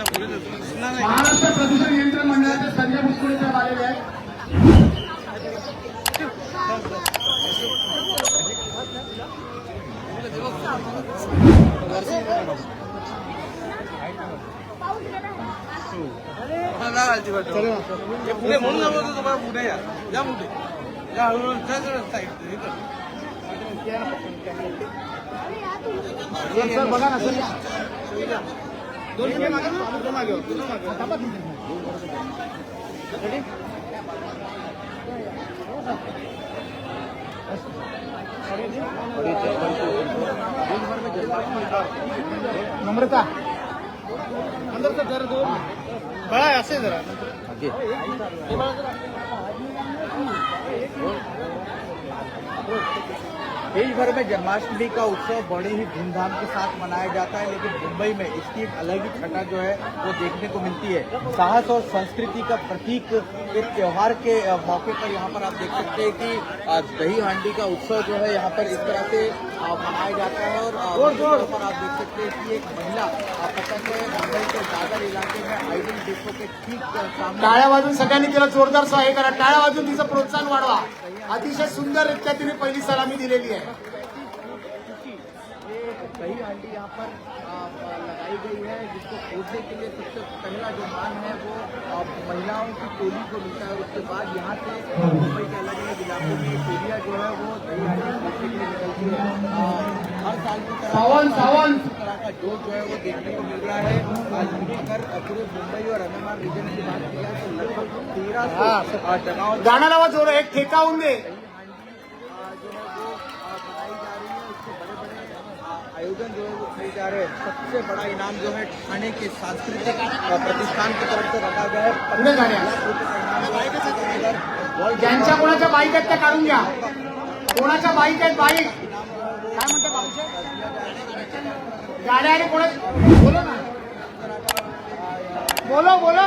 महाराष्ट्र प्रदूषण नियंत्रण मंडळाचे संजय बुसकुळे साहेब आलेले आहेत पुढे म्हणून होतो तुम्हाला पुढे या या पुढे या हळूहळू. सर सर बघा ना सर दोन पुढे मागे दोन मागे दोन मागे. नम्रता. अंदर जरा. दो बड़ा है, ऐसे जरा. देश भर में जन्माष्टमी का उत्सव बड़े ही धूमधाम के साथ मनाया जाता है, लेकिन मुंबई में इसकी एक अलग ही छटा जो है, वो देखने को मिलती है। साहस और संस्कृति का प्रतीक इस त्यौहार के मौके पर यहाँ पर आप देख सकते हैं कि दही हांडी का उत्सव जो है, यहाँ पर इस तरह से मनाया जाता है और पर आप देख सकते हैं कि एक महिला है मुंबई के दादर इलाके में डिपो के ठीक टाळ्या वाजून सगळ्यांनी तिला जोरदार सहाय्य करा टाळ्या वाजून तिचं प्रोत्साहन वाढवा. अतिशय सुंदररित्या तिने पहिली सलामी दिलेली आहे. दही हांडी यहाँ पर आ, आ, लगाई गई है जिसको खोदने के लिए सबसे पहला जो मान है वो महिलाओं की टोली को मिलता है। उसके बाद यहाँ से मुंबई के अलग अलग इलाकों में टोलियाँ जो है वो के लिए निकलती है। हर साल की तरह का जोश जो है वो देखने को मिल रहा है। आज अगर पूरे मुंबई और अंडमान रीजन की बात की जाए तो लगभग तेरह सौ जगहों गाणं लावा जोर एक ठेका होऊन दे आ, जो है वो आ, बनाई जा रही है उसके बड़े बड़े आ, आयोजन जो है वो किए जा रहे हैं। सबसे बड़ा इनाम जो है ठाणे के सांस्कृतिक प्रतिष्ठान की तरफ से रखा गया है। पुढे ज्यांच्या कोणाच्या बाईक आहेत त्या काढून घ्या. कोणाच्या बाईक आहेत बाईक? काय म्हणते बाबूचे गाड्या आणि कोणा बोलो ना. बोलो बोलो.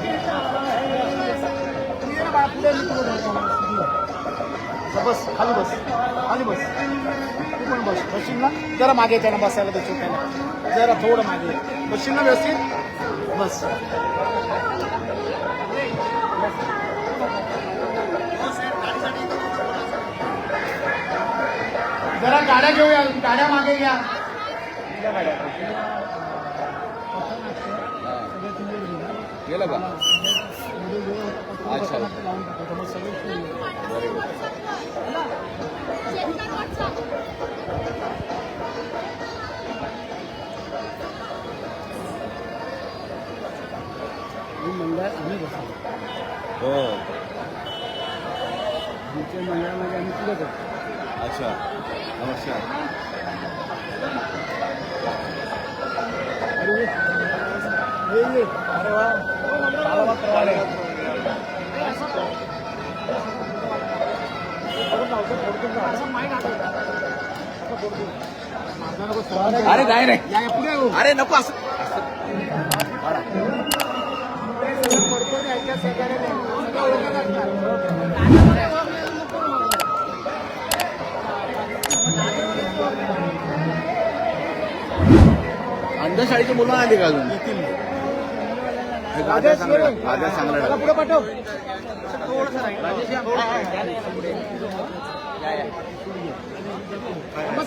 बस खाली बस. खाली बस. तू पण बस. बसशील ना जरा मागे त्याला बसायला बसू त्याला. जरा थोडं मागे बसशील ना व्यवस्थित? बस. जरा गाड्या घेऊया. गाड्या मागे घ्या. गाड्या गेलं का? अच्छा मंडळ आम्ही बसतो हो आमच्या मंडळामध्ये आम्ही पुढे करतो अच्छा नमस्कार अरे ये, ये. अरे वा अरे नाही येऊ. अरे नको असं. नाही, नाही. अंधशाळेची मुलं आली का अजून? गाद्या सांगणार त्याला सांगणार पुढे पाठव.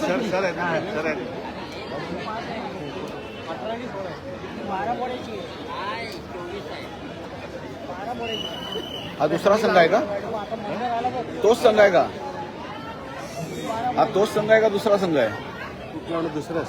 सर हा, दुसरा संघ का तोच संघ आहे का हा तोच संघ का दुसरा संघ कुठला दुसरं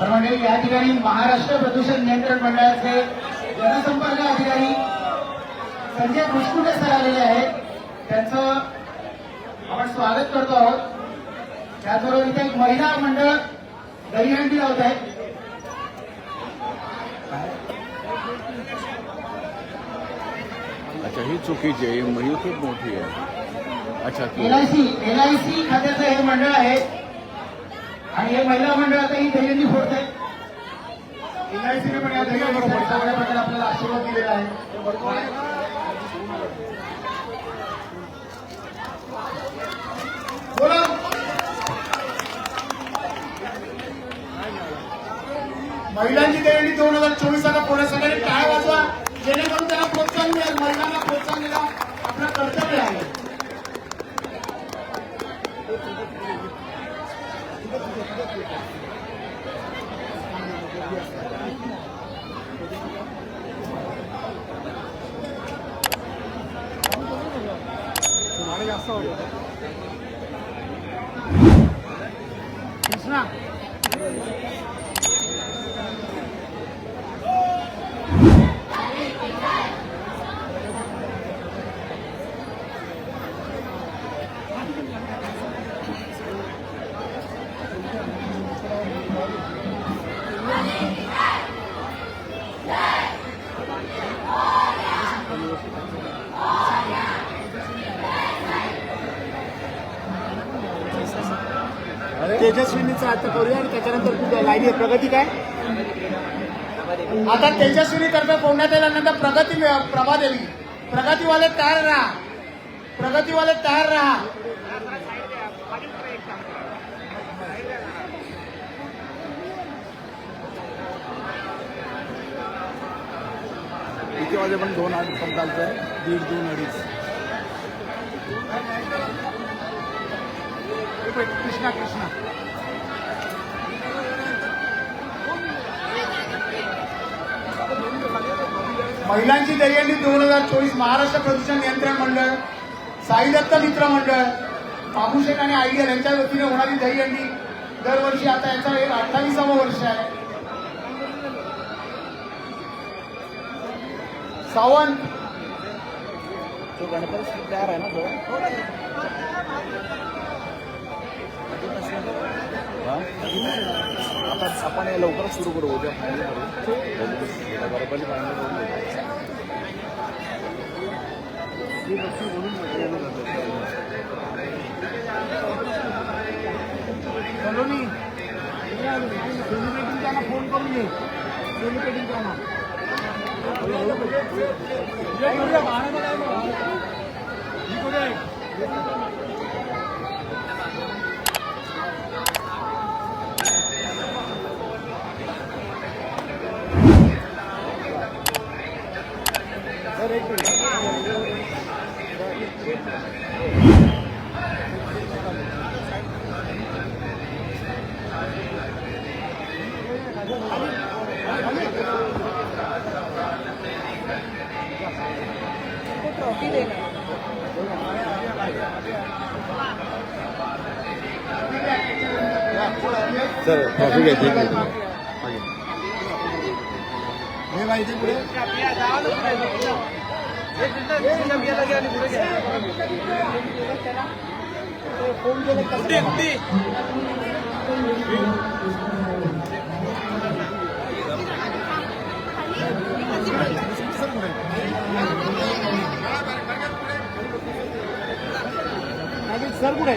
तर म्हणजे या ठिकाणी महाराष्ट्र प्रदूषण नियंत्रण मंडळाचे जनसंपर्क अधिकारी संजय भुसकुटे सर आलेले आहेत. त्यांचं आपण स्वागत करतो आहोत. त्याचबरोबर इथे एक महिला मंडळ दहीहंडी लावत आहे अच्छा ही चुकीची आहे ही खूप मोठी आहे. अच्छा ती- एलआयसी एलआयसी खात्याचं हे मंडळ आहे. आणि हे महिला मंडळ आता ही दहीहंडी फोडत आहे. एलआयसीने पण या दहीहंडीसाठी चांगल्या प्रकारे आपल्याला आशीर्वाद दिलेला आहे. बोला. महिलांची दहीहंडी दोन हजार चोवीस आता पुढे सगळ्यांनी टाळ जेणेकरून त्यांना प्रोत्साहन मिळेल महिलांना प्रोत्साहन देणं आपलं कर्तव्य आहे. कृष्णा. तेजस्विनीचा आता करूया आणि त्याच्यानंतर तू लाईनी प्रगती काय? आता तेजस्विनी तर्फे कोंडण्यात आल्यानंतर प्रगती प्रभा देवी प्रगतीवाले तयार राहा. प्रगतीवाले तयार राहा. किती पण दोन आठ पण चालतंय? दीड दोन अडीच. कृष्णा कृष्णा महिलांची दहीहंडी दोन हजार चोवीस महाराष्ट्र प्रदूषण नियंत्रण मंडळ साई दत्त मित्र मंडळ बाबूशेठ आणि आयडियल यांच्या वतीने होणारी दहीहंडी दरवर्षी आता याचा एक अठ्ठावीसावं वर्ष आहे. सावंत. तो गणपती तयार आहे ना तो? हा? आता आपण हे लवकरच सुरू करू उद्या फायनल करू फायनल फोन करून ये सेलिब्रेटिंग सर कॉफी घ्यायची हे माहिती पुढे. फोन सर कुठे?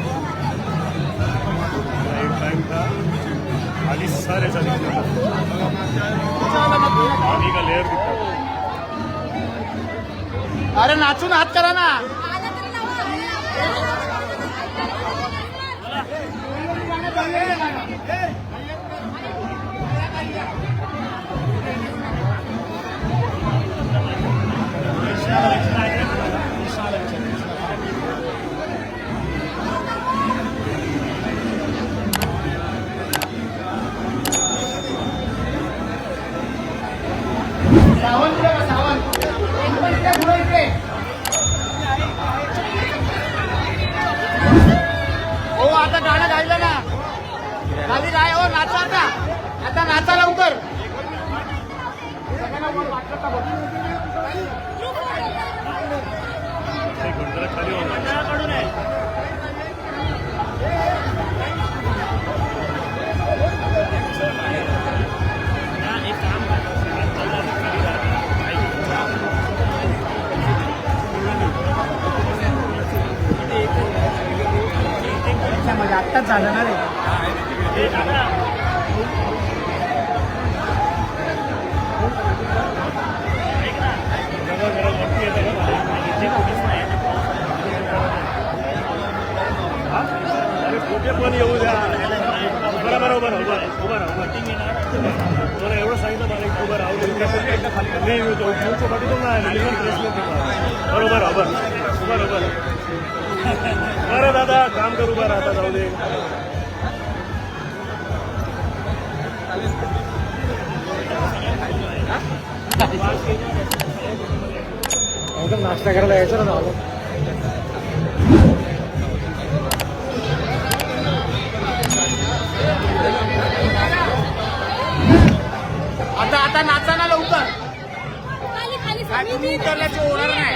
अरे नाचून हात करा ना. सावंत अरे कुठे पण येऊ द्या बरं बरं उभं राहा उभं राहा उभं राहा उभं राहा. मला एवढं सांगितलं मला एक उभं राहू मी नाही बरोबर उभं उभं उभं बरं दादा काम कर उभं राहता जाऊ दे. नाश्ता करायला यायचं ना आता आता नाचा ना लवकर. खाली खाली काय